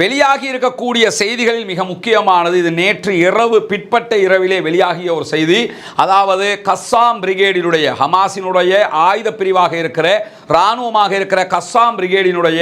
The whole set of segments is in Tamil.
வெளியாகி இருக்கக்கூடிய செய்திகளில் மிக முக்கியமானது இது நேற்று இரவு பிற்பட்ட இரவிலே வெளியாகிய ஒரு செய்தி. அதாவது கஸ்ஸாம் பிரிகேடினுடைய ஹமாஸினுடைய ஆயுத பிரிவாக இருக்கிற இராணுவமாக இருக்கிற கஸ்ஸாம் பிரிகேடினுடைய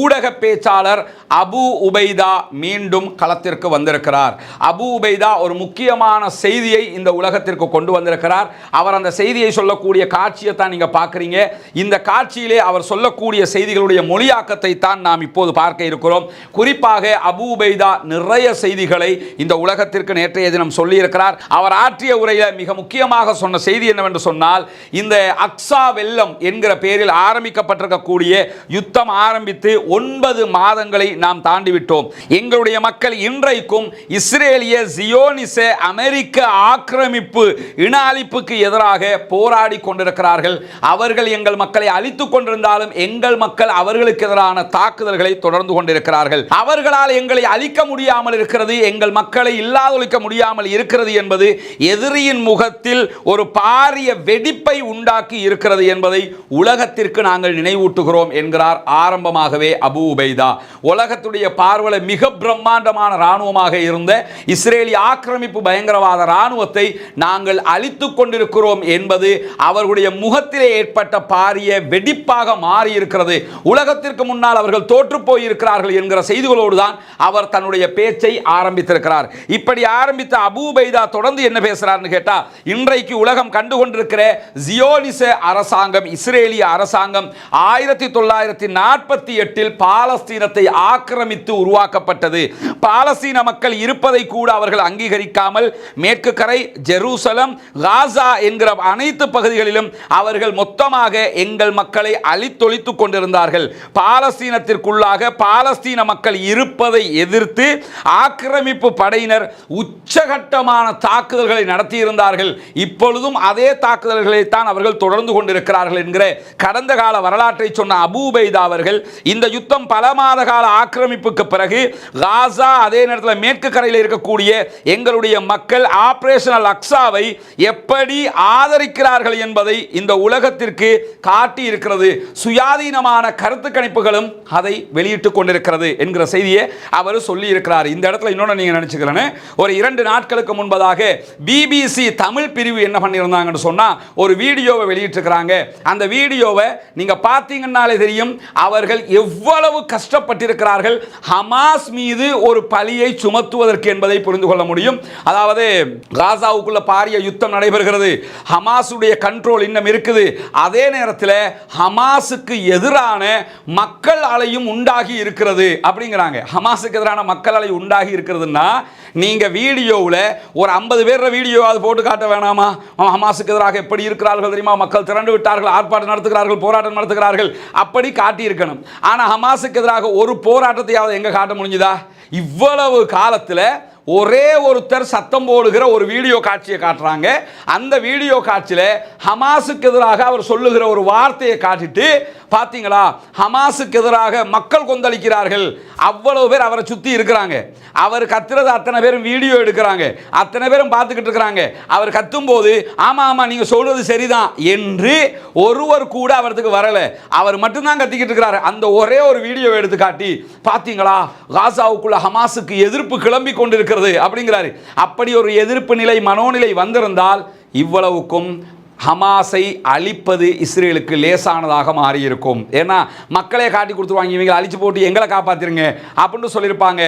ஊடக பேச்சாளர் அபு உபைதா மீண்டும் களத்திற்கு வந்திருக்கிறார். அபு உபைதா ஒரு முக்கியமான செய்தியை இந்த உலகத்திற்கு கொண்டு வந்திருக்கிறார். அவர் அந்த செய்தியை சொல்லக்கூடிய காட்சியை தான் நீங்கள் பார்க்குறீங்க. இந்த காட்சியிலே அவர் சொல்லக்கூடிய செய்திகளுடைய மொழியாக்கத்தை தான் நாம் இப்போது பார்க்க இருக்கிறோம். குறிப்பாக அபு உபைதா நிறைய செய்திகளை இந்த உலகத்திற்கு நேற்றைய தினம் சொல்லியிருக்கிறார். அவர் ஆற்றிய உரையில் மிக முக்கியமாக சொன்ன செய்தி என்னவென்று சொன்னால் இந்த அக்ஸா வெள்ளம் என்கிற பேரில் ஆரம்பிக்கப்பட்டிருக்கக்கூடிய யுத்தம் ஆரம்பித்து ஒன்பது மாதங்களை நாம் தாண்டிவிட்டோம். எங்களுடைய மக்கள் இன்றைக்கும் இஸ்ரேலிய ஜியோனிச அமெரிக்க ஆக்கிரமிப்பு இன அழிப்புக்கு எதிராக போராடி கொண்டிருக்கிறார்கள். அவர்கள் எங்கள் மக்களை அழித்துக் கொண்டிருந்தாலும் எங்கள் மக்கள் அவர்களுக்கு எதிரான தாக்குதல்களை தொடர்ந்து கொண்டிருக்கிறார்கள். அவர்களால் எங்களை அழிக்க முடியாமல் இருக்கிறது எங்கள் மக்களை இல்லாதொழிக்க முடியாமல் இருக்கிறது என்பது எதிரியின் முகத்தில் ஒரு பாரிய வெடிப்பை உண்டாக்கி இருக்கிறது என்பதை உலகத்திற்கு நாங்கள் நினைவூட்டுகிறோம் என்கிறார் ஆரம்பமாகவே அபு உபைதா. உலகத்துடைய பார்வையில் மிக பிரம்மாண்டமான இராணுவமாக இருந்த இஸ்ரேலிய ஆக்கிரமிப்பு பயங்கரவாத இராணுவத்தை நாங்கள் அழித்து கொண்டிருக்கிறோம் என்பது அவர்களுடைய முகத்திலே ஏற்பட்ட பாரிய வெடிப்பாக மாறியிருக்கிறது. உலகத்திற்கு முன்னால் அவர்கள் தோற்று போயிருக்கிறார்கள் என்கிற செய்திகளோடு தான் அவர் தன்னுடைய பேச்சை ஆரம்பித்திருக்கிறார். இப்படி ஆரம்பித்த அபூபைதா தொடர்ந்து என்ன பேசுகிறார்னு கேட்டால் இன்றைக்கு உலகம் கண்டுகொண்டிருக்கிற ஜியோனிச அரசாங்கம் இஸ்ரேலிய அரசாங்கம் அரசாங்கம் ஆயிரத்தி தொள்ளாயிரத்தி நாற்பத்தி எட்டில் பாலஸ்தீனத்தை ஆக்கிரமித்து உருவாக்கப்பட்டது. பாலஸ்தீன மக்கள் இருப்பதை கூட அவர்கள் அங்கீகரிக்காமல் மேற்கு கரை ஜெருசலம் காசா என்கிற அனைத்து பகுதிகளிலும் அவர்கள் மொத்தமாக எங்கள் மக்களை அழித்தொழித்துக் கொண்டிருந்தார்கள். பாலஸ்தீனத்திற்குள்ளாக பாலஸ்தீன மக்கள் இருப்பதை எதிர்த்து ஆக்கிரமிப்பு படையினர் உச்சகட்டமான தாக்குதல்களை நடத்தியிருந்தார்கள். இப்பொழுதும் அதே தாக்குதல்களை தான் அவர்கள் தொடர்ந்து கொண்டிருக்கிறார்கள் என்கிற கடந்த கால வரலாற்றை சொன்ன அபூபைதா அவர்கள் இந்த யுத்தம் பல மாத கால ஆக்கிரமிப்புக்கு பிறகு காசா அதே நேரத்தில் மேற்கு கரையில் இருக்கக்கூடிய எங்களுடைய மக்கள் ஆபரேஷனல் அக்ஸாவை எப்படி ஆதரிக்கிறார்கள் என்பதை இந்த உலகத்திற்கு காட்டி இருக்கிறது. சுயாதீனமான கருத்து கணிப்புகளும் அதை வெளியிட்டுக் கொண்டிருக்கிறது என்கிற செய்தியை அவர் சொல்லி இருக்கிறார் இந்த இடத்துல இன்னொன்று நீங்க நினச்சிக்கிறேன்னு ஒரு இரண்டு நாட்களுக்கு முன்பதாக பிபிசி தமிழ் பிரிவு என்ன பண்ணியிருந்தாங்கன்னு சொன்னால் ஒரு வீடியோவை வெளியிட்டிருக்கிறாங்க. அந்த வீடியோவை நீங்கள் பார்த்தீங்கன்னாலே தெரியும் அவர்கள் எவ்வளவு கஷ்டப்பட்டிருக்கிறார்கள். ஹமாஸ் மீது ஒரு பழியை சுமத்துவதற்கு என்பதை புரிந்து கொள்ள முடியும். அதாவது காசாவுக்குள்ள பாரிய யுத்தம் நடைபெறுகிறது. ஹமாஸுடைய கண்ட்ரோல் இன்னும் இருக்குது. அதே நேரத்தில் ஹமாஸுக்கு எதிரான மக்கள் அலையும் உண்டாகி இருக்கிறது அப்படிங்கிறாங்க. ஹமாஸுக்கு எதிரான மக்கள் அலை உண்டாகி இருக்கிறதுன்னா நீங்கள் வீடியோவில் ஒரு ஐம்பது பேர் வீடியோ அது போட்டு காட்ட வேணாமா? ஹமாஸுக்கு எதிராக எப்படி இருக்கிறார்கள் தெரியுமா? மக்கள் திரண்டு விட்டார்கள் ஆர்ப்பாட்டம் நடத்துகிறார்கள் போராட்டம் நடத்துகிறார்கள். அப்படி காட்டியிருக்கணும். ஆனால் ஹமாஸுக்கு எதிராக ஒரு போராட்டத்தையாவது எங்க காட்ட முடிஞ்சுதா? இவ்வளவு காலத்தில் ஒரே ஒருத்தர் சத்தம் போடுகிற ஒரு வீடியோ காட்சியை காட்டுறாங்க. அந்த வீடியோ காட்சியில் ஹமாஸுக்கு எதிராக அவர் சொல்லுகிற ஒரு வார்த்தையை காட்டிட்டு பார்த்தீங்களா ஹமாஸுக்கு எதிராக மக்கள் கொந்தளிக்கிறார்கள். அவ்வளவு பேர் அவரை சுற்றி இருக்கிறாங்க. அவர் கத்துறது அத்தனை பேரும் வீடியோ எடுக்கிறாங்க. அத்தனை பேரும் பார்த்துக்கிட்டு இருக்கிறாங்க. அவர் கத்தும்போது ஆமாம் ஆமாம் நீங்கள் சொல்கிறது சரிதான் என்று ஒருவர் கூட அவரதுக்கு வரலை. அவர் மட்டும்தான் கத்திக்கிட்டு இருக்கிறாரு. அந்த ஒரே ஒரு வீடியோ எடுத்து காட்டி பார்த்தீங்களா காசாவுக்குள்ள ஹமாஸுக்கு எதிர்ப்பு கிளம்பி கொண்டிருக்கிறது. அப்படிங்கிறாரு. அப்படி ஒரு எதிர்ப்பு நிலை மனோநிலை வந்திருந்தால் இவ்வளவுக்கும் ஹமாஸை அழிப்பது இஸ்ரேலுக்கு லேசானதாக மாறியிருக்கும். ஏன்னா மக்களே காட்டி கொடுத்துருவாங்க இவங்களை அழிச்சு போட்டு எங்களை காப்பாத்திருங்க அப்படின்னு சொல்லியிருப்பாங்க.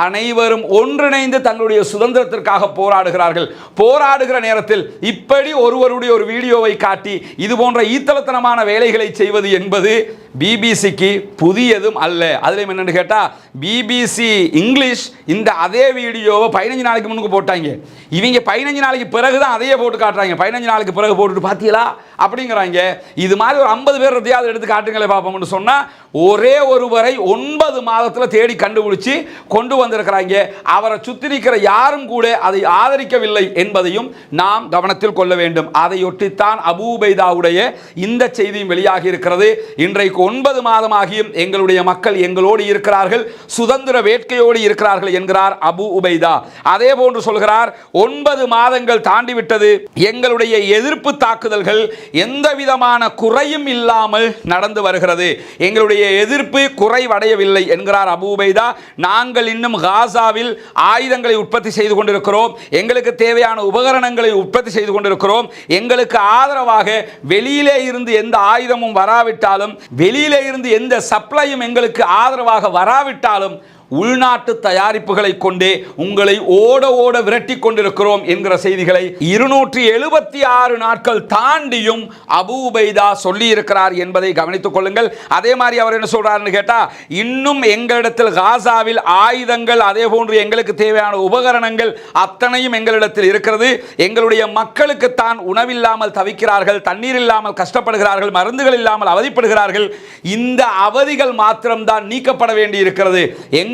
அனைவரும் ஒன்றிணைந்து தங்களுடைய சுதந்திரத்திற்காக போராடுகிறார்கள். போராடுகிற நேரத்தில் இப்படி ஒருவருடைய ஒரு வீடியோவை காட்டி இது போன்ற ஈத்தலத்தனமான வேலைகளை செய்வது என்பது பிபிசிக்கு புதியதும் அல்ல. அதுலேயும் என்னென்னு கேட்டால் பிபிசி இங்கிலீஷ் இந்த அதே வீடியோவை பதினஞ்சு நாளைக்கு முன்னுக்கு போட்டாங்க. இவங்க பதினஞ்சு நாளைக்கு பிறகு தான் அதையே போட்டு காட்டுறாங்க. பதினஞ்சு நாளைக்கு பிறகு போட்டுட்டு பார்த்தீங்களா அப்படிங்கிறாங்க. இது மாதிரி ஒரு ஐம்பது பேர் எதையாவது எடுத்து காட்டுங்களே பார்ப்போம்னு சொன்னால் ஒரே ஒருவரை ஒன்பது மாதத்தில் தேடி கண்டுபிடிச்சி கொண்டு வந்திருக்கிறாங்க. அவரை சுற்றி நிற்கிற யாரும் கூட அதை ஆதரிக்கவில்லை என்பதையும் நாம் கவனத்தில் கொள்ள வேண்டும். அதையொட்டித்தான் அபூபைதாவுடைய இந்த செய்தியும் வெளியாகி இருக்கிறது. இன்றைக்கு ஒன்பது மாதமாகியும் எங்களுடைய மக்கள் எங்களோடு இருக்கிறார்கள். சுதந்திர வேட்கையோடு இருக்கிறார்கள் என்கிறார் அபு உபைதா அதே போன்று சொல்கிறார் ஒன்பது மாதங்கள் தாண்டிவிட்டது. எங்களுடைய எதிர்ப்பு தாக்குதல்கள் எந்த விதமான குறையும் இல்லாமல் நடந்து வருகிறது. எங்களுடைய எதிர்ப்பு குறைவடையவில்லை என்கிறார் அபூபைதா நாங்கள் இன்னும் காசாவில் ஆயுதங்களை உற்பத்தி செய்து கொண்டிருக்கிறோம். எங்களுக்கு தேவையான உபகரணங்களை உற்பத்தி செய்து கொண்டிருக்கிறோம். எங்களுக்கு ஆதரவாக வெளியிலே இருந்து எந்த ஆயுதமும் வராவிட்டாலும் வெளியிலே இருந்து எந்த சப்ளையும் எங்களுக்கு ஆதரவாக வராவிட்டாலும் உள்நாட்டு தயாரிப்புகளை கொண்டே உங்களை ஓட ஓட விரட்டி கொண்டிருக்கிறோம் என்கிற செய்திகளை இருநூற்றி எழுபத்தி ஆறு நாட்கள் தாண்டியும் அபூபைதா சொல்லியிருக்கிறார் என்பதை கவனித்துக் கொள்ளுங்கள். அதே மாதிரி அவர் என்ன சொல்றாருன்னு கேட்டா இன்னும் எங்களிடத்தில் காசாவில் ஆயுதங்கள் அதே போன்று எங்களுக்கு தேவையான உபகரணங்கள் அத்தனையும் எங்களிடத்தில் இருக்கிறது. எங்களுடைய மக்களுக்கு தான் உணவில்லாமல் தவிக்கிறார்கள் தண்ணீர் இல்லாமல் கஷ்டப்படுகிறார்கள் மருந்துகள் இல்லாமல் அவதிப்படுகிறார்கள். இந்த அவதிகள் மாத்திரம்தான் நீக்கப்பட வேண்டி இருக்கிறது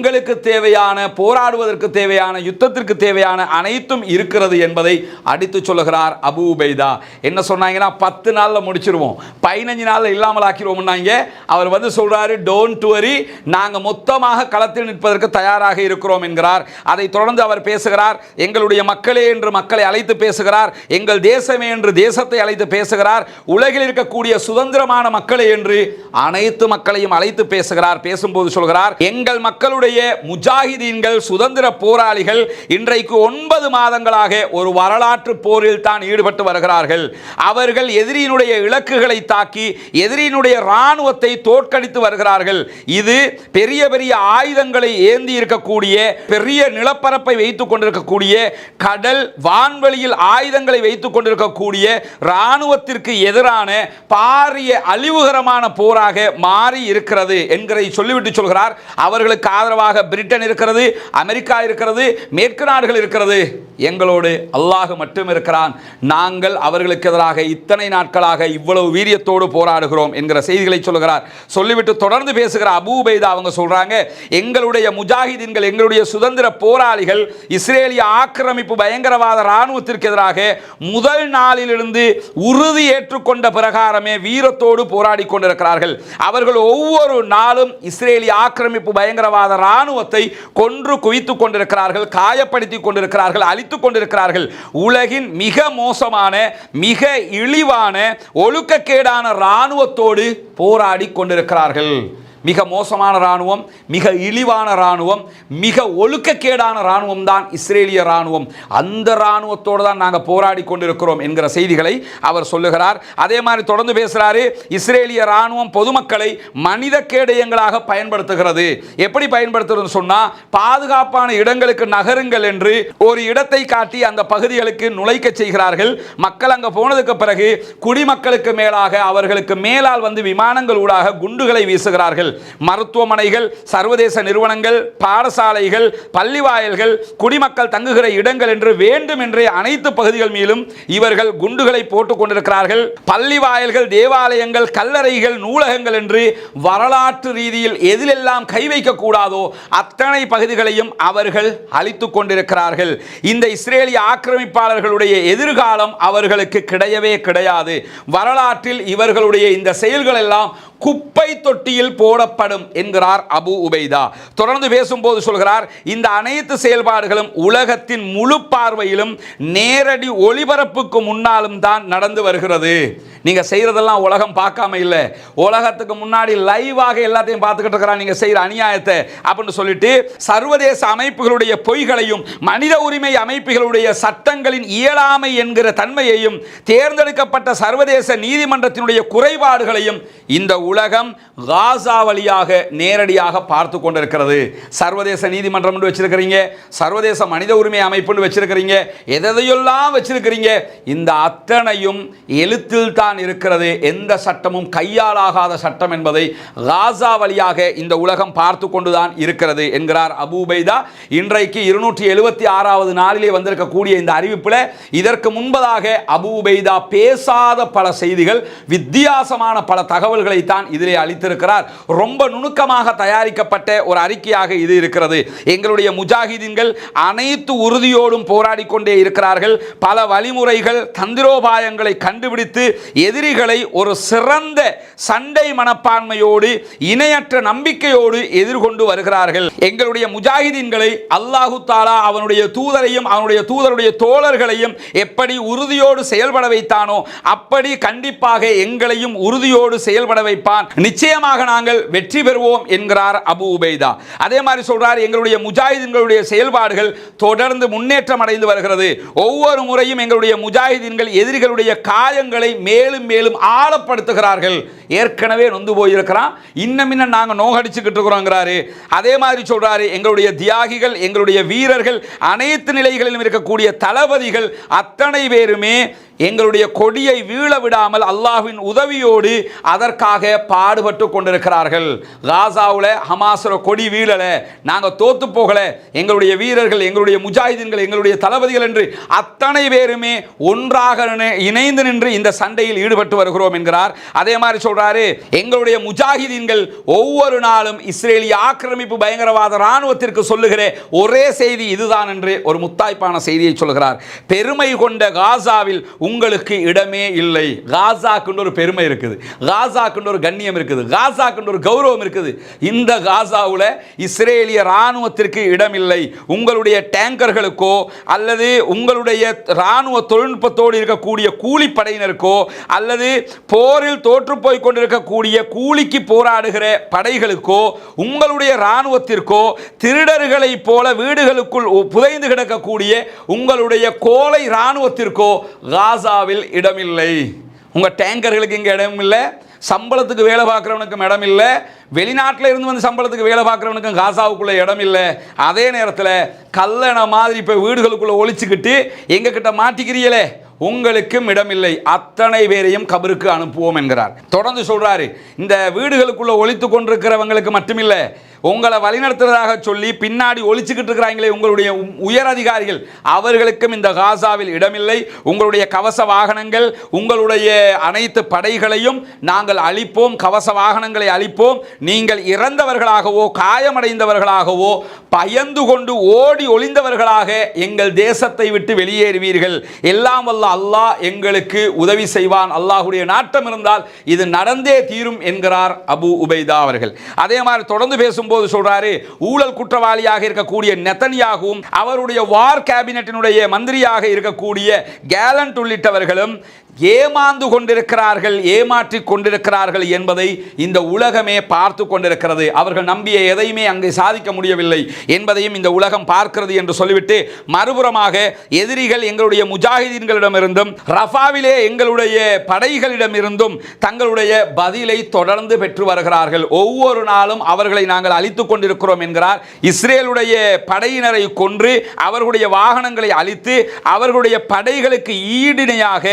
எங்களுக்கு தேவையான போராடுவதற்கு தேவையான யுத்தத்திற்கு தேவையான அனைத்தும் இருக்கிறது என்பதை அடித்து சொல்லுகிறார் அபு உபைதா. என்ன சொன்னாங்கன்னா பத்து நாளில் முடிச்சிருவோம். பதினஞ்சு நாளில் இல்லாமல் ஆக்கிடுவோம்னாங்க அவர் வந்து சொல்கிறாரு டோன்ட் வரி நாங்கள் மொத்தமாக களத்தில் நிற்பதற்கு தயாராக இருக்கிறோம் என்கிறார். அதை தொடர்ந்து அவர் பேசுகிறார். எங்களுடைய மக்களே என்று மக்களை அழைத்து பேசுகிறார். எங்கள் தேசமே என்று தேசத்தை அழைத்து பேசுகிறார். உலகில் இருக்கக்கூடிய சுதந்திரமான மக்களே என்று அனைத்து மக்களையும் அழைத்து பேசுகிறார். பேசும்போது சொல்கிறார் எங்கள் மக்களுடைய முஜாஹிதீன்கள் சுதந்திர போராளிகள் இன்றைக்கு ஒன்பது மாதங்களாக ஒரு வரலாற்று போரில் தான் ஈடுபட்டு வருகிறார்கள். அவர்கள் எதிரியினுடைய இலக்குகளை தாக்கி எதிரியினுடைய இராணுவத்தை தோற்கடித்து வருகிறார்கள். இது பெரிய பெரிய ஆயுதங்களை ஏந்தி இருக்கக்கூடிய பெரிய நிலப்பரப்பை வைத்துக் கொண்டிருக்கக்கூடிய கடல் வான்வெளியில் ஆயுதங்களை வைத்துக் கொண்டிருக்கக்கூடிய இராணுவத்திற்கு எதிரான பாரிய அழிவுகரமான போராக மாறி இருக்கிறது என்கிறதை சொல்லிவிட்டு சொல்கிறார். அவர்களுக்கு ஆதரவாக பிரிட்டன் இருக்கிறது அமெரிக்கா இருக்கிறது மேற்கு நாடுகள் இருக்கிறது. எங்களோடு அல்லாஹ் மட்டும் இருக்கிறான். நாங்கள் அவர்களுக்கு எதிராக இத்தனை நாட்களாக இவ்வளவு வீரியத்தோடு போராடுகிறோம் என்கிற செய்திகளை சொல்கிறார் சொல்லிவிட்டு தொடர்ந்து பேசுகிற அபூபைதா அவங்க சொல்றாங்க எங்களுடைய முஜாஹிதீன்கள் எங்களுடைய சுதந்திர போராளிகள் இஸ்ரேலிய ஆக்கிரமிப்பு பயங்கரவாத இராணுவத்திற்கு எதிராக முதல் நாளிலிருந்து உறுதி ஏற்றுக்கொண்ட பிரகாரமே வீரத்தோடு போராடி கொண்டிருக்கிறார்கள். அவர்கள் ஒவ்வொரு நாளும் இஸ்ரேலிய ஆக்கிரமிப்பு பயங்கரவாத இராணுவத்தை கொன்று குவித்துக் கொண்டிருக்கிறார்கள் காயப்படுத்தி கொண்டிருக்கிறார்கள் அழித்துக் கொண்டிருக்கிறார்கள். உலகின் மிக மோசமான மிக இழிவான ஒழுக்கக்கேடான இராணுவத்தோடு போராடி கொண்டிருக்கிறார்கள். மிக மோசமான இராணுவம் மிக இழிவான இராணுவம் மிக ஒழுக்கக்கேடான இராணுவம் தான் இஸ்ரேலிய இராணுவம். அந்த இராணுவத்தோடு தான் நாங்கள் போராடி கொண்டிருக்கிறோம் என்கிற செய்திகளை அவர் சொல்லுகிறார். அதே மாதிரி தொடர்ந்து பேசுகிறாரு இஸ்ரேலிய இராணுவம் பொதுமக்களை மனித கேடயங்களாக பயன்படுத்துகிறது. எப்படி பயன்படுத்துறதுன்னு சொன்னால் பாதுகாப்பான இடங்களுக்கு நகருங்கள் என்று ஒரு இடத்தை காட்டி அந்த பகுதிகளுக்கு நுழைக்க செய்கிறார்கள். மக்கள் அங்கே போனதுக்கு பிறகு குடிமக்களுக்கு மேலாக அவர்களுக்கு மேலால் வந்து விமானங்கள் ஊடாக குண்டுகளை வீசுகிறார்கள். மருத்துவமனைகள் சர்வதேச நிறுவனங்கள் பாடசாலைகள் பள்ளிவாயல்கள் குடிமக்கள் தங்குகிற இடங்கள் என்று வேண்டும் என்றே அனைத்து பகுதிகள் மீதும் இவர்கள் குண்டுகளை போட்டுக் கொண்டிருக்கிறார்கள். பள்ளிவாயல்கள் தேவாலயங்கள் கல்லறைகள் நூலகங்கள் என்று வரலாற்று ரீதியில் எதிலெல்லாம் கை வைக்கக்கூடாதோ அத்தனை பகுதிகளையும் அவர்கள் அழித்துக் கொண்டிருக்கிறார்கள். இந்த இஸ்ரேலிய ஆக்கிரமிப்பாளர்களுடைய எதிர்காலம் அவர்களுக்கு கிடையவே கிடையாது. வரலாற்றில் இவர்களுடைய இந்த செயல்கள் எல்லாம் குப்பை தொட்டியில் போடப்படும் என்கிறார் அபு உபைதா. தொடர்ந்து பேசும்போது சொல்கிறார் இந்த அனைத்து செயல்பாடுகளும் உலகத்தின் முழு பார்வையிலும் நேரடி ஒளிபரப்புக்கு முன்னாலும் தான் நடந்து வருகிறது. நீங்க செய்யறதெல்லாம் உலகம் பார்க்காம இல்லை. உலகத்துக்கு முன்னாடி லைவாக எல்லாத்தையும் பார்த்துக்கிட்டு இருக்கிறான். நீங்கள் செய்கிற அநியாயத்தை அப்படின்னு சொல்லிட்டு சர்வதேச அமைப்புகளுடைய பொய்களையும் மனித உரிமை அமைப்புகளுடைய சட்டங்களின் இயலாமை என்கிற தன்மையையும் தேர்ந்தெடுக்கப்பட்ட சர்வதேச நீதிமன்றத்தினுடைய குறைபாடுகளையும் இந்த உலகம் காசா வழியாக நேரடியாக பார்த்து கொண்டிருக்கிறது. சர்வதேச நீதிமன்றம் வச்சிருக்கிறீங்க. சர்வதேச மனித உரிமை அமைப்புன்னு வச்சிருக்கிறீங்க. எதையெல்லாம் வச்சிருக்கிறீங்க? இந்த அத்தனையும் எழுத்தில் தான் இருக்கிறது. எந்த சட்டமும் கையாலாகாத சட்டம் என்பதை காசா வழியாக இந்த உலகம் பார்த்து கொண்டுதான் இருக்கிறது என்கிறார் அபூபைதா இன்றைக்கு இருநூற்றி எழுபத்தி ஆறாவது நாளிலே வந்திருக்கக்கூடிய இந்த அறிவிப்பில் இதற்கு முன்பதாக அபூபைதா பேசாத பல செய்திகள் வித்தியாசமான பல தகவல்களை தான் தான் இதிலே அளித்திருக்கிறார். ரொம்ப நுணுக்கமாக தயாரிக்கப்பட்ட ஒரு அறிக்கையாக இது இருக்கிறது. எங்களுடைய முஜாஹிதீன்கள் அனைத்து உறுதியோடும் போராடி கொண்டே இருக்கிறார்கள். பல வழிமுறைகள் தந்திரோபாயங்களை கண்டுபிடித்து எதிரிகளை ஒரு சிறந்த சண்டை மனப்பான்மையோடு இணையற்ற நம்பிக்கையோடு எதிர்கொண்டு வருகிறார்கள். எங்களுடைய முஜாஹிதீன்களை அல்லாஹு தாலா அவனுடைய தூதரையும் அவனுடைய தூதருடைய தோழர்களையும் எப்படி உறுதியோடு செயல்பட வைத்தானோ அப்படி கண்டிப்பாக எங்களையும் உறுதியோடு செயல்பட வைப்பான் நிச்சயமாக நாங்கள் வெற்றி பெறுவோம் என்கிறார் அபு உபைதா. அதே மாதிரி சொல்றார் எங்களுடைய முஜாஹிதீன்களுடைய செயல்பாடுகள் தொடர்ந்து முன்னேற்றம் அடைந்து வருகிறது. ஒவ்வொரு முறையும் எங்களுடைய முஜாஹிதீன்கள் எதிரிகளுடைய காயங்களை மேலும் மேலும் ஆழப்படுத்துகிறார்கள். ஏற்கனவே நொந்து போயிருக்கிறான். இன்னும் இன்னும் நாங்கள் நோகடிச்சுக்கிட்டு இருக்கிறோங்கிறாரு. அதே மாதிரி சொல்றாரு எங்களுடைய தியாகிகள் எங்களுடைய வீரர்கள் அனைத்து நிலைகளிலும் இருக்கக்கூடிய தளபதிகள் அத்தனை பேருமே எங்களுடைய கொடியை வீழ விடாமல் அல்லாஹ்வின் உதவியோடு அதற்காக பாடுபட்டு கொண்டிருக்கிறார்கள். காசாவில் ஹமாஸோட கொடி வீழலை. நாங்கள் தோத்து போகலை. எங்களுடைய வீரர்கள் எங்களுடைய முஜாஹிதீன்கள் எங்களுடைய தளபதிகள் என்று அத்தனை பேருமே ஒன்றாக இணைந்து நின்று இந்த சண்டையில் ஈடுபட்டு வருகிறோம் என்கிறார். அதே மாதிரி சொல்கிறாரு எங்களுடைய முஜாஹிதீன்கள் ஒவ்வொரு நாளும் இஸ்ரேலிய ஆக்கிரமிப்பு பயங்கரவாத இராணுவத்திற்கு சொல்லுகிற ஒரே செய்தி இதுதான் என்று ஒரு முத்தாய்ப்பான செய்தியை சொல்கிறார். பெருமை கொண்ட காசாவில் உங்களுக்கு இடமே இல்லை. காசாக்குன்னு ஒரு பெருமை இருக்குது. காசாக்குன்னு ஒரு கண்ணியம் இருக்குது காசாக்குன்னு ஒரு கௌரவம் இருக்குது. இந்த காசாவில் இஸ்ரேலிய ராணுவத்திற்கு இடமில்லை. உங்களுடைய டேங்கர்களுக்கோ அல்லது உங்களுடைய ராணுவ தொழில்நுட்பத்தோடு இருக்கக்கூடிய கூலிப்படையினருக்கோ அல்லது போரில் தோற்று போய் கொண்டிருக்கக்கூடிய கூலிக்கு போராடுகிற படைகளுக்கோ உங்களுடைய ராணுவத்திற்கோ திருடர்களைப் போல வீடுகளுக்குள் புதைந்து கிடக்கக்கூடிய உங்களுடைய கோலை ராணுவத்திற்கோ காசாவில் இடமில்லை. உங்கள் டேங்கர்களுக்கு இங்கே இடமில்லை. சம்பளத்துக்கு வேலை பார்க்குறவனுக்கும் இடம் இல்லை வெளிநாட்டில் இருந்து வந்து சம்பளத்துக்கு வேலை பார்க்குறவனுக்கும் காசாவுக்குள்ளே இடம் இல்லை. அதே நேரத்தில் கல்லணை மாதிரி இப்போ வீடுகளுக்குள்ளே ஒழிச்சுக்கிட்டு எங்ககிட்ட மாட்டிக்கிறீங்களே? உங்களுக்கும் இடமில்லை அத்தனை பேரையும் கபருக்கு அனுப்புவோம் என்கிறார். தொடர்ந்து சொல்றாரு இந்த வீடுகளுக்குள்ள ஒழித்து கொண்டிருக்கிறவங்களுக்கு மட்டுமில்லை உங்களை வழிநடத்துறதாக சொல்லி பின்னாடி ஒழிச்சுக்கிட்டு இருக்கிறாங்களே உங்களுடைய உயர் அதிகாரிகள் அவர்களுக்கும் இந்த காசாவில் இடமில்லை உங்களுடைய கவச வாகனங்கள் உங்களுடைய அனைத்து படைகளையும் நாங்கள் அழிப்போம். கவச வாகனங்களை அழிப்போம். நீங்கள் இறந்தவர்களாகவோ காயமடைந்தவர்களாகவோ பயந்து கொண்டு ஓடி ஒளிந்தவர்களாக எங்கள் தேசத்தை விட்டு வெளியேறுவீர்கள். எல்லாம் வல்ல அல்லாஹ் எங்களுக்கு உதவி செய்வான். அல்லாஹுடைய நாட்டம் இருந்தால் இது நடந்தே தீரும் என்கிறார் அபு உபைதா அவர்கள். அதே மாதிரி தொடர்ந்து பேசும்போது சொல்றாரு ஊழல் குற்றவாளியாக இருக்கக்கூடிய நெத்தனியாகவும் அவருடைய வார் கேபினட்டினுடைய மந்திரியாக இருக்கக்கூடிய கேலண்ட் உள்ளிட்டவர்களும் ஏமாந்து கொண்டிருக்கிறார்கள் ஏமாற்றி கொண்டிருக்கிறார்கள் என்பதை இந்த உலகமே பார்த்து கொண்டிருக்கிறது. அவர்கள் நம்பிய எதையுமே அங்கே சாதிக்க முடியவில்லை என்பதையும் இந்த உலகம் பார்க்கிறது என்று சொல்லிவிட்டு மறுபுறமாக எதிரிகள் எங்களுடைய முஜாஹிதீன்களிடமிருந்தும் ரஃபாவிலே எங்களுடைய படைகளிடமிருந்தும் தங்களுடைய பதிலை தொடர்ந்து பெற்று வருகிறார்கள். ஒவ்வொரு நாளும் அவர்களை நாங்கள் அழித்துக் கொண்டிருக்கிறோம் என்கிறார். இஸ்ரேலுடைய படையினரை கொன்று அவர்களுடைய வாகனங்களை அழித்து அவர்களுடைய படைகளுக்கு ஈடிணையாக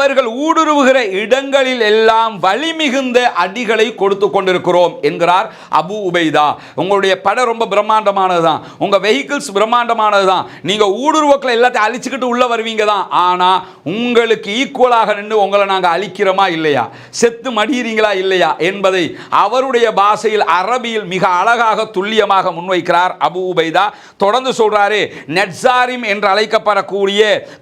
அவர்கள் ஊடுருவுகிற இடங்களில் எல்லாம் வலிமிகுந்த அடிகளை கொடுத்து கொண்டிருக்கிறோம் என்கிறார் அபு உபைதா. உங்களுடைய படம் ரொம்ப பிரம்மாண்டமானது தான் உங்கள் வெஹிக்கிள்ஸ் பிரம்மாண்டமானது தான் நீங்கள் ஊடுருவக்களை எல்லாத்தையும் அழிச்சுக்கிட்டு உள்ளே வருவீங்க தான் ஆனால் உங்களுக்கு ஈக்குவலாக நின்று உங்களை நாங்கள் அழிக்கிறோமா இல்லையா? செத்து மடியிறீங்களா இல்லையா? என்பதை அவருடைய பாஷையில் அரபியில் மிக அழகாக துல்லியமாக முன்வைக்கிறார் அபு உபைதா. தொடர்ந்து சொல்கிறாரு நெட்சாரிம் என்று அழைக்கப்படக்கூடிய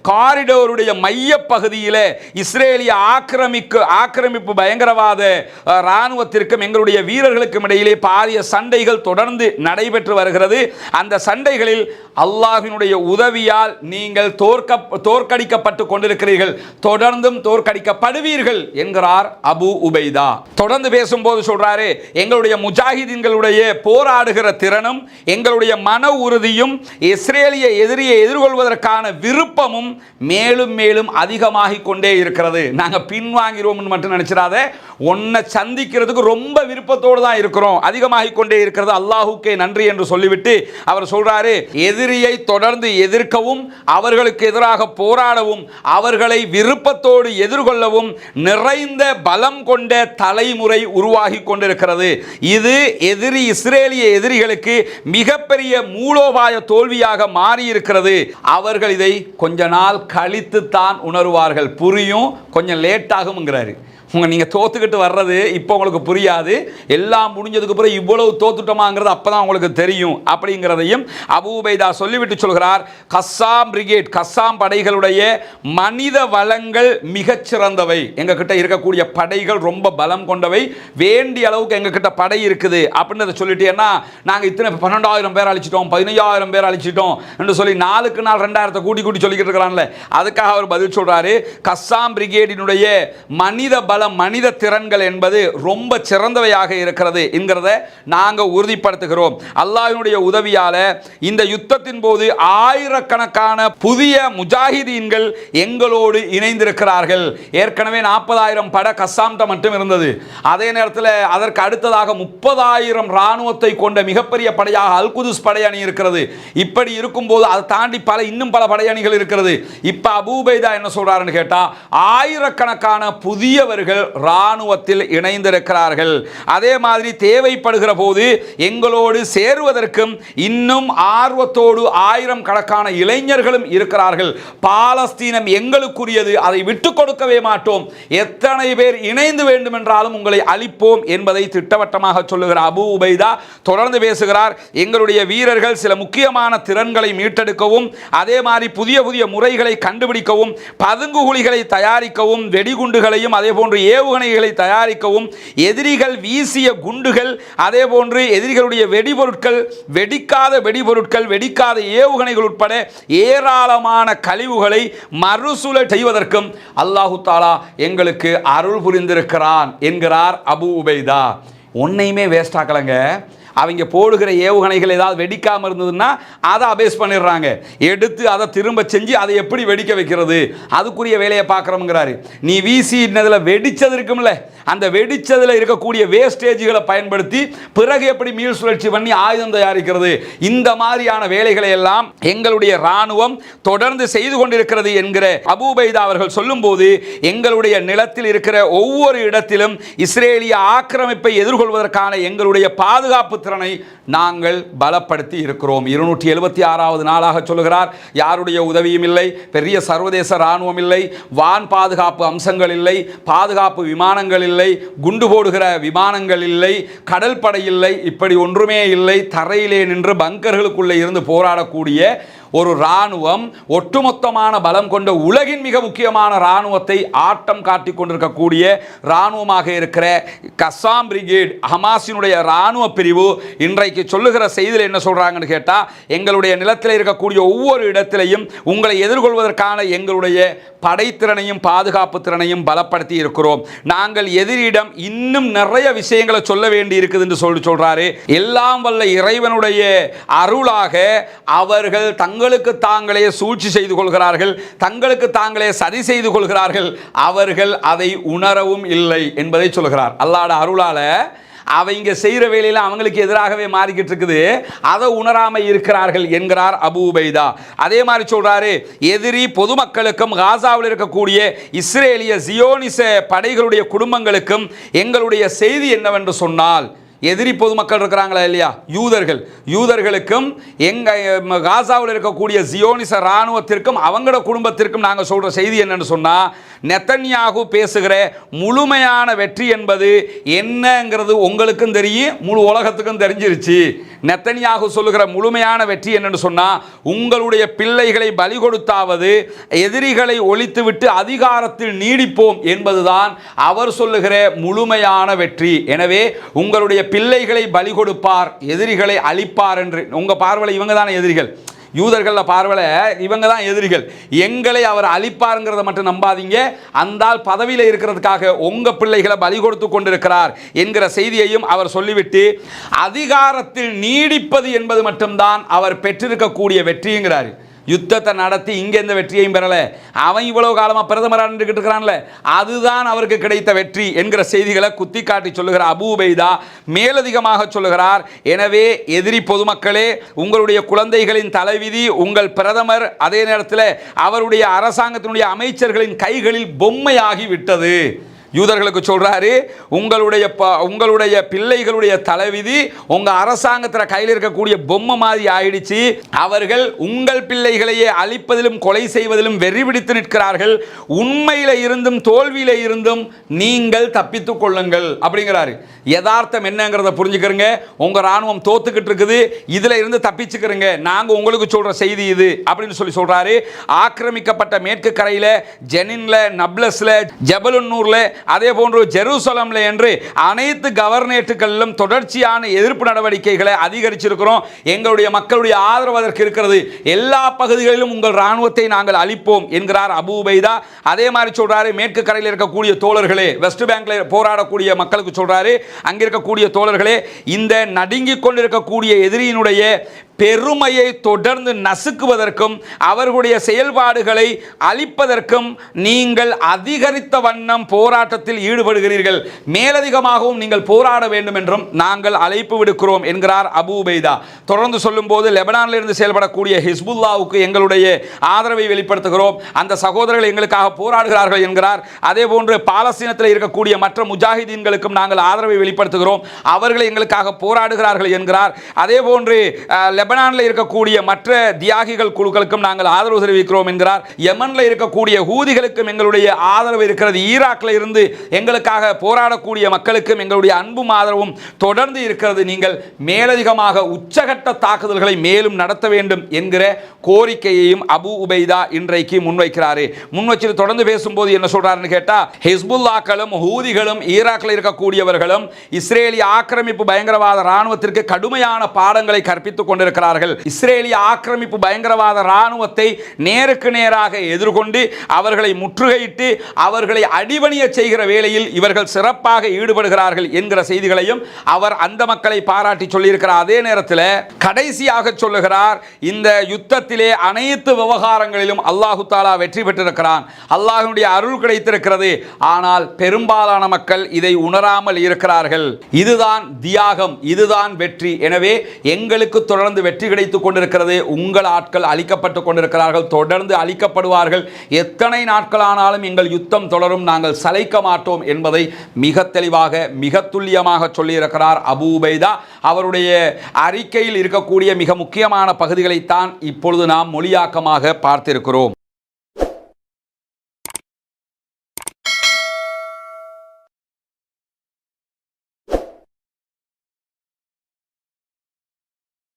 காரிடோருடைய மைய பகுதியில் இஸ்ரேலிய ஆக்கிரமிக்கு ஆக்கிரமிப்பு பயங்கரவாத இராணுவத்திற்கும் எங்களுடைய வீரர்களுக்கும் இடையிலே பாரிய சண்டைகள் தொடர்ந்து நடைபெற்று வருகிறது. அந்த சண்டைகளில் அல்லாஹினுடைய உதவியால் நீங்கள் தோற்க தோற்கடிக்கப்பட்டு கொண்டிருக்கிறீர்கள். தொடர்ந்தும் தோற்கடிக்கப்படுவீர்கள் என்கிறார் அபு உபைதா. தொடர்ந்து பேசும்போது சொல்றாரு எங்களுடைய முஜாஹிதீன்களுடைய போராடுகிற திறனும் எங்களுடைய மன உறுதியும் இஸ்ரேலிய எதிரியை எதிர்கொள்வதற்கான விருப்பமும் மேலும் மேலும் அதிகமாகிக் கொண்டே இருக்கிறது. நாங்கள் பின்வாங்கிடுவோம்னு மட்டும் நினைச்சிடாத. உன்னை சந்திக்கிறதுக்கு ரொம்ப விருப்பத்தோடு தான் இருக்கிறோம். அதிகமாகிக் கொண்டே இருக்கிறது அல்லாஹுக்கே நன்றி என்று சொல்லிவிட்டு அவர் சொல்கிறாரு எதிரியை தொடர்ந்து எதிர்க்கவும் அவர்களுக்கு எதிராக போராடவும் அவர்களை விருப்பத்தோடு எதிர்கொள்ளவும் நிறைந்த பலம் கொண்ட தலைமுறை உருவாகி கொண்டிருக்கிறது. இது எதிரி இஸ்ரேலிய எதிரிகளுக்கு மிகப்பெரிய மூலோபாய தோல்வியாக மாறியிருக்கிறது. அவர்கள் இதை கொஞ்ச நாள் கழித்து தான் உணர்வார்கள். புரியும் கொஞ்சம் லேட் ஆகுங்கிறாரு உங்கள் நீங்கள் தோத்துக்கிட்டு வர்றது இப்போ உங்களுக்கு புரியாது. எல்லாம் முடிஞ்சதுக்கு அப்புறம் இவ்வளவு தோத்துட்டோமாங்கிறது அப்பதான் உங்களுக்கு தெரியும். அப்படிங்கிறதையும் அபூபைதா சொல்லிவிட்டு சொல்கிறார். கஸ்ஸாம் பிரிகேட் கஸ்ஸாம் படைகளுடைய மனித வளங்கள் மிகச்சிறந்தவை. எங்ககிட்ட இருக்கக்கூடிய படைகள் ரொம்ப பலம் கொண்டவை. வேண்டிய அளவுக்கு எங்ககிட்ட படை இருக்குது. அப்படின்னு சொல்லிட்டேன்னா நாங்கள் இத்தனை பன்னெண்டாயிரம் பேர் அழிச்சிட்டோம் பதினையாயிரம் பேர் அழிச்சிட்டோம் என்று சொல்லி நாளுக்கு நாள் ரெண்டாயிரத்தை கூட்டி கூட்டி சொல்லிக்கிட்டு இருக்கிறான்ல. அதுக்காக அவர் பதில் சொல்கிறாரு கஸ்ஸாம் பிரிகேடினுடைய மனித பல மனித திறன்கள் என்பது ரொம்ப சிறந்தவையாக இருக்கிறது என்கிறத நாங்க உறுதிப்படுத்துகிறோம். அல்லாஹினுடைய உதவியால இந்த யுத்தத்தின் போது ஆயிரக்கணக்கான புதிய முஜாஹிதீன்கள் எங்களோடு இணைந்திருக்கிறார்கள். ஏற்கனவே நாற்பதாயிரம் பட கஸ்ஸாம்கிட்ட மட்டும் இருந்தது. அதே நேரத்தில் அதற்கு அடுத்ததாக முப்பதாயிரம் ராணுவத்தை கொண்ட மிகப்பெரிய படையாக அல்குதுஸ் படையணி இருக்கிறது. இப்படி இருக்கும்போது அதை தாண்டி பல இன்னும் பல படையணிகள் இருக்கிறது. இப்ப அபூபைதா என்ன சொல்கிறாருன்னு கேட்டால் ஆயிரக்கணக்கான புதியவர்கள் ராணுவத்தில் இணைந்திருக்கிறார்கள். அதே மாதிரி தேவைப்படுகிற போது எங்களோடு சேருவதற்கும் இன்னும் ஆர்வத்தோடு ஆயிரம் கணக்கான இளைஞர்களும் இருக்கிறார்கள். பாலஸ்தீனம் எங்களுக்குரியது அதை விட்டு கொடுக்கவே மாட்டோம். எத்தனை பேர் இணைந்து வேண்டும் என்றாலும் உங்களை அழிப்போம் என்பதை திட்டவட்டமாக சொல்லுகிற அபு உபைதா. தொடர்ந்து பேசுகிறார் எங்களுடைய வீரர்கள் சில முக்கியமான திறன்களை மீட்டெடுக்கவும் அதே மாதிரி புதிய புதிய முறைகளை கண்டுபிடிக்கவும் பதுங்குகுழிகளை தயாரிக்கவும் வெடிகுண்டுகளையும் அதே போன்று ஏவுகணைகளை தயாரிக்கவும் எதிரிகள் வீசிய குண்டுகள் அதே போன்று எதிரிகளுடைய வெடிபொருட்கள் வெடிக்காத வெடிபொருட்கள் வெடிக்காத ஏவுகணைகள் உட்பட ஏராளமான கழிவுகளை மறுசுழல் செய்வதற்கும் அல்லாஹு தாலா எங்களுக்கு அருள் புரிந்திருக்கிறான் என்கிறார் அபு உபைதா. ஒன்னையுமே வேஸ்ட் ஆக்கலைங்க. அவங்க போடுகிற ஏவுகணைகள் ஏதாவது வெடிக்காமல் இருந்ததுன்னா அதை அபேஸ் பண்ணிடுறாங்க. எடுத்து அதை திரும்ப செஞ்சு அதை எப்படி வெடிக்க வைக்கிறது? அதுக்குரிய வேலையை பார்க்குறோங்கிறாரு நீ வீசி இன்னதில் வெடிச்சது இருக்கும்ல அந்த வெடிச்சதில் இருக்கக்கூடிய வேஸ்டேஜ்களை பயன்படுத்தி பிறகு எப்படி மீள் சுழற்சி பண்ணி ஆயுதம் தயாரிக்கிறது? இந்த மாதிரியான வேலைகளை எல்லாம் எங்களுடைய ராணுவம் தொடர்ந்து செய்து கொண்டிருக்கிறது என்கிற அபூபைதா அவர்கள் சொல்லும்போது எங்களுடைய நிலத்தில் இருக்கிற ஒவ்வொரு இடத்திலும் இஸ்ரேலிய ஆக்கிரமிப்பை எதிர்கொள்வதற்கான எங்களுடைய பாதுகாப்பு திறனை நாங்கள் பலப்படுத்தி இருக்கிறோம். இருநூற்றி எழுபத்தி ஆறாவது நாளாக சொல்கிறார் யாருடைய உதவியும் இல்லை பெரிய சர்வதேச ராணுவம் இல்லை வான் பாதுகாப்பு அம்சங்கள் இல்லை பாதுகாப்பு விமானங்கள் இல்லை குண்டு போடுகிற விமானங்கள் இல்லை கடல் படை இல்லை இப்படி ஒன்றுமே இல்லை தரையிலே நின்று பங்கர்களுக்குள்ளே இருந்து போராடக்கூடிய ஒரு இராணுவம் ஒட்டுமொத்தமான பலம் கொண்ட உலகின் மிக முக்கியமான இராணுவத்தை ஆட்டம் காட்டிக் கொண்டிருக்கக்கூடிய இராணுவமாக இருக்கிற கசாம் பிரிகேட் ஹமாஸினுடைய இராணுவ பிரிவு இன்றைக்கு சொல்லுகிற செய்தியில் என்ன சொல்கிறாங்கன்னு கேட்டால் எங்களுடைய நிலத்தில் இருக்கக்கூடிய ஒவ்வொரு இடத்திலையும் உங்களை எதிர்கொள்வதற்கான எங்களுடைய படைத்திறனையும் பாதுகாப்பு திறனையும் பலப்படுத்தி இருக்கிறோம். நாங்கள் எதிரிடம் இன்னும் நிறைய விஷயங்களை சொல்ல வேண்டி இருக்குது என்று சொல்லி சொல்கிறாரு எல்லாம் வல்ல இறைவனுடைய அருளாக அவர்கள் தங்களுக்கு தாங்களே சூழ்ச்சி செய்து கொள்கிறார்கள் தங்களுக்கு தாங்களே சதி செய்து கொள்கிறார்கள் அவர்கள் அதை உணரவும் இல்லை என்பதை சொல்கிறார். அல்லாட அருளால அவங்க செய்கிற வேலையில் அவங்களுக்கு எதிராகவே மாறிக்கிட்டு இருக்குது. அதை உணராமல் இருக்கிறார்கள் என்கிறார் அபு உபைதா. அதே மாதிரி சொல்கிறாரு எதிரி பொதுமக்களுக்கும் காசாவில் இருக்கக்கூடிய இஸ்ரேலிய ஜியோனிச படைகளுடைய குடும்பங்களுக்கும் எங்களுடைய செய்தி என்னவென்று சொன்னால் எதிரி பொதுமக்கள் இருக்கிறாங்களா இல்லையா? யூதர்கள். யூதர்களுக்கும் எங்கள் காசாவில் இருக்கக்கூடிய ஜியோனிச இராணுவத்திற்கும் அவங்களோட குடும்பத்திற்கும் நாங்கள் சொல்கிற செய்தி என்னன்னு சொன்னால் நெத்தன்யாகு பேசுகிற முழுமையான வெற்றி என்பது என்னங்கிறது உங்களுக்கும் தெரியும் முழு உலகத்துக்கும் தெரிஞ்சிருச்சு. நெத்தனியாக சொல்லுகிற முழுமையான வெற்றி என்னன்னு சொன்னால் உங்களுடைய பிள்ளைகளை பலி கொடுத்தாவது எதிரிகளை ஒழித்துவிட்டு அதிகாரத்தில் நீடிப்போம் என்பதுதான் அவர் சொல்லுகிற முழுமையான வெற்றி. எனவே உங்களுடைய பிள்ளைகளை பலி கொடுப்பார் எதிரிகளை அழிப்பார் என்று. உங்கள் பார்வையில் இவங்க தானே எதிரிகள். யூதர்களில் பார்வையில் இவங்க தான் எதிரிகள். எங்களை அவர் அழிப்பாருங்கிறத மட்டும் நம்பாதீங்க. அந்தால் பதவியில் இருக்கிறதுக்காக உங்கள் பிள்ளைகளை பலி கொடுத்து கொண்டிருக்கிறார் என்கிற செய்தியையும் அவர் சொல்லிவிட்டு அதிகாரத்தில் நீடிப்பது என்பது மட்டும்தான் அவர் பெற்றிருக்கக்கூடிய வெற்றிங்கிறார். யுத்தத்தை நடத்தி இங்கே எந்த வெற்றியையும் பெறலை. அவன் இவ்வளவு காலமாக பிரதமராக நின்றுக்கிட்டு இருக்கிறான்ல. அதுதான் அவருக்கு கிடைத்த வெற்றி என்கிற செய்திகளை குத்தி காட்டி சொல்லுகிற அபூபைதா மேலதிகமாக சொல்லுகிறார். எனவே எதிரி பொதுமக்களே உங்களுடைய குழந்தைகளின் தலைவிதி உங்கள் பிரதமர் அதே நேரத்தில் அவருடைய அரசாங்கத்தினுடைய அமைச்சர்களின் கைகளில் பொம்மையாகி விட்டது. யூதர்களுக்கு சொல்கிறாரு உங்களுடைய ப- உங்களுடைய பிள்ளைகளுடைய தலைவிதி உங்கள் அரசாங்கத்தில் கையில் இருக்கக்கூடிய பொம்மை மாதிரி ஆயிடுச்சு. அவர்கள் உங்கள் பிள்ளைகளையே அழிப்பதிலும் கொலை செய்வதிலும் வெறி பிடித்து நிற்கிறார்கள். உண்மையில் இருந்தும் தோல்வியில் இருந்தும் நீங்கள் தப்பித்து கொள்ளுங்கள். அப்படிங்கிறாரு. யதார்த்தம் என்னங்கிறத புரிஞ்சுக்கிறங்க. உங்கள் ராணுவம் தோத்துக்கிட்டு இருக்குது. இதில் இருந்து தப்பிச்சுக்கிறங்க. நாங்கள் உங்களுக்கு சொல்கிற செய்தி இது அப்படின்னு சொல்லி சொல்கிறாரு ஆக்கிரமிக்கப்பட்ட மேற்கு கரையில் ஜெனின்ல நப்லஸில் ஜபலுன்னூரில் அதே போன்று ஜெருசலம்ல என்று அனைத்து கவர்னேட்டுகளிலும் தொடர்ச்சியான எதிர்ப்பு நடவடிக்கைகளை அதிகரிச்சிருக்கிறோம். எங்களுடைய மக்களுடைய ஆதரவு அதற்கு இருக்கிறது. எல்லா பகுதிகளிலும் உங்கள் ராணுவத்தை நாங்கள் அளிப்போம் என்கிறார் அபு உபைதா. அதே மாதிரி சொல்றாரு மேற்கு கரையில் இருக்கக்கூடிய தோழர்களே வெஸ்ட் பேங்க்ல போராடக்கூடிய மக்களுக்கு சொல்றாரு அங்கே இருக்கக்கூடிய தோழர்களே இந்த நடுங்கிக் கொண்டிருக்கக்கூடிய எதிரியினுடைய பெருமையை தொடர்ந்து நசுக்குவதற்கும் அவர்களுடைய செயல்பாடுகளை அழிப்பதற்கும் நீங்கள் அதிகரித்த வண்ணம் போராட்டத்தில் ஈடுபடுகிறீர்கள். மேலதிகமாகவும் நீங்கள் போராட வேண்டும் என்றும் நாங்கள் அழைப்பு விடுக்கிறோம் என்கிறார் அபு உபைதா. தொடர்ந்து சொல்லும்போது லெபனானில் இருந்து செயல்படக்கூடிய ஹிஸ்புல்லாவுக்கு எங்களுடைய ஆதரவை வெளிப்படுத்துகிறோம். அந்த சகோதரர்கள் எங்களுக்காக போராடுகிறார்கள் என்கிறார். அதே போன்று பாலஸ்தீனத்தில் இருக்கக்கூடிய மற்ற முஜாஹிதீன்களுக்கும் நாங்கள் ஆதரவை வெளிப்படுத்துகிறோம். அவர்கள் எங்களுக்காக போராடுகிறார்கள் என்கிறார். அதே போன்று லெபனானில் இருக்கக்கூடிய மற்ற தியாகிகள் குழுக்களுக்கும் நாங்கள் ஆதரவு தெரிவிக்கிறோம் என்கிறார். யமனில் இருக்கக்கூடிய ஹூதிகளுக்கும் எங்களுடைய ஆதரவு இருக்கிறது. ஈராக்கில் இருந்து எங்களுக்காக போராடக்கூடிய மக்களுக்கும் எங்களுடைய அன்பும் ஆதரவும் தொடர்ந்து இருக்கிறது. நீங்கள் மேலதிகமாக உச்சகட்ட தாக்குதல்களை மேலும் நடத்த வேண்டும் என்கிற கோரிக்கையையும் அபு உபைதா இன்றைக்கு முன்வைக்கிறாரு. முன்வச்சு தொடர்ந்து பேசும்போது என்ன சொல்றாருன்னு கேட்டா ஹிஸ்புல்லாக்களும் ஹூதிகளும் ஈராக்கில் இருக்கக்கூடியவர்களும் இஸ்ரேலிய ஆக்கிரமிப்பு பயங்கரவாத இராணுவத்திற்கு கடுமையான பாடங்களை கற்பித்துக் கொண்டிருக்கிறார்கள் இஸ்ரேலிய ஆக்கிரமிப்பு பயங்கரவாத ராணுவத்தை நேருக்கு நேராக எதிர்கொண்டு அவர்களை முற்றுகையிட்டு அவர்களை அடிபணிய செய்கிற வேளையில் இவர்கள் சிறப்பாக ஈடுபடுகிறார்கள் என்கிற செய்திகளையும் அவர் அந்த மக்களை பாராட்டி சொல்லியிருக்கிறார். அதே நேரத்தில் கடைசியாக சொல்லுகிறார் இந்த யுத்தத்திலே அனைத்து விவகாரங்களிலும் அல்லாஹு தாலா வெற்றி பெற்றிருக்கிறான். அல்லாஹனுடைய அருள் கிடைத்திருக்கிறது. ஆனால் பெரும்பாலான மக்கள் இதை உணராமல் இருக்கிறார்கள். இதுதான் தியாகம் இதுதான் வெற்றி. எனவே எங்களுக்கு தொடர்ந்து வெற்றி கிடைத்துக் கொண்டிருக்கிறது. உங்கள் ஆட்கள் அழிக்கப்பட்டு கொண்டிருக்கிறார்கள். தொடர்ந்து அழிக்கப்படுவார்கள். எத்தனை நாட்களானாலும் எங்கள் யுத்தம் தொடரும். நாங்கள் சலைக்க மாட்டோம் என்பதை மிக தெளிவாக மிக துல்லியமாக சொல்லியிருக்கிறார் அபூபைதா அவருடைய அறிக்கையில் இருக்கக்கூடிய மிக முக்கியமான பகுதிகளைத்தான் இப்பொழுது நாம் மொழியாக்கமாக பார்த்திருக்கிறோம்.